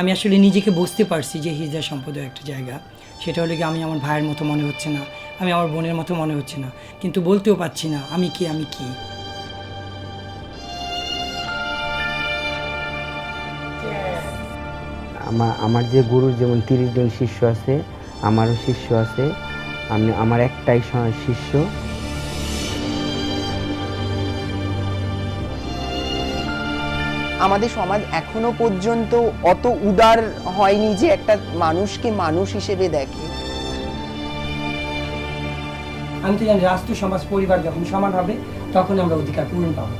আমি আসলে নিজেকে বুঝতে পারছি যে হিজড়া সম্প্রদায় একটা জায়গা। সেটা হলে কি আমি আমার ভাইয়ের মতো মনে হচ্ছে না, আমি আমার বোনের মতো মনে হচ্ছে না, কিন্তু বলতেও পারছি না, আমি কি আমি কি? আমার আমার যে গুরুর যেমন তিরিশ জন শিষ্য আছে, আমারও শিষ্য আছে, আমি, আমার একটাই শিষ্য। আমাদের সমাজ এখনও পর্যন্ত অত উদার হয়নি যে একটা মানুষকে মানুষ হিসেবে দেখে। আমি তো জানি রাষ্ট্র সমাজ পরিবার যখন সমান হবে তখন আমরা অধিকার পূরণ পাবো।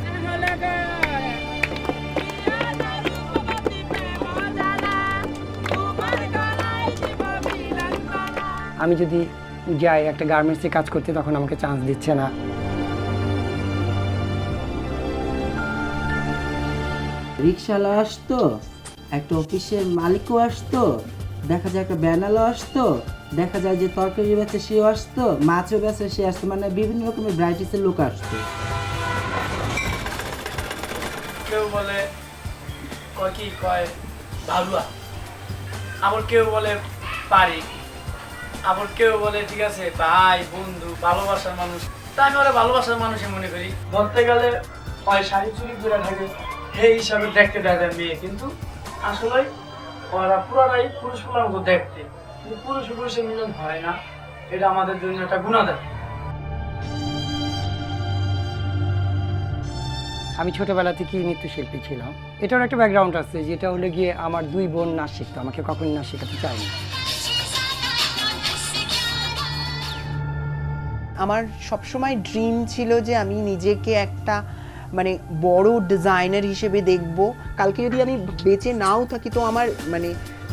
আমি যদি যাই একটা গার্মেন্টসে কাজ করতে তখন আমাকে চান্স দিচ্ছে না। রিক্সাওয়ালা আসতো, একটা অফিসের মালিকও আসতো, দেখা যায় একটা ব্যানারও আসতো, দেখা যায় যে তরকারি বেচে সেও আসতো মাছও বেচে সে আসতো মানে বিভিন্ন রকমের ভ্যারাইটিসের লোক আসতো। কেউ বলে কি কয় ভালুয়া আবার কেউ বলে, পারি। আবার কেউ বলে, ঠিক আছে, ভাই, বন্ধু, ভালোবাসার মানুষ। তা আমি ওরা ভালোবাসার মানুষই মনে করি। ধরতে গেলে ওই শাড়ি চুরি করে থাকে। সেই হিসাবে দেখতে দেখা মেয়ে কিন্তু আসলে ওরা পুরাটাই পুরুষ পুরার মতো দেখতে। কিন্তু পুরুষ পুরুষের মিলন হয় না। এটা আমাদের জন্য একটা গুণাদার আমি ছোটবেলা থেকেই নৃত্যশিল্পী ছিলাম। এটার একটা ব্যাকগ্রাউন্ড আছে যেটা হলো গিয়ে আমার দুই বোন নাচ শিখতো। আমাকে কখন নাচ শেখাতে চায়নি। আমার সবসময় ড্রিম ছিল যে আমি নিজেকে একটা মানে বড় ডিজাইনার হিসেবে দেখব। কালকে যদি আমি বেঁচে নাও থাকি তো আমার মানে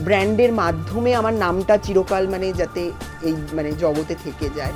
ব্র্যান্ডের মাধ্যমে আমার নামটা চিরকাল মানে যাতে এই মানে জগতে থেকে যায়।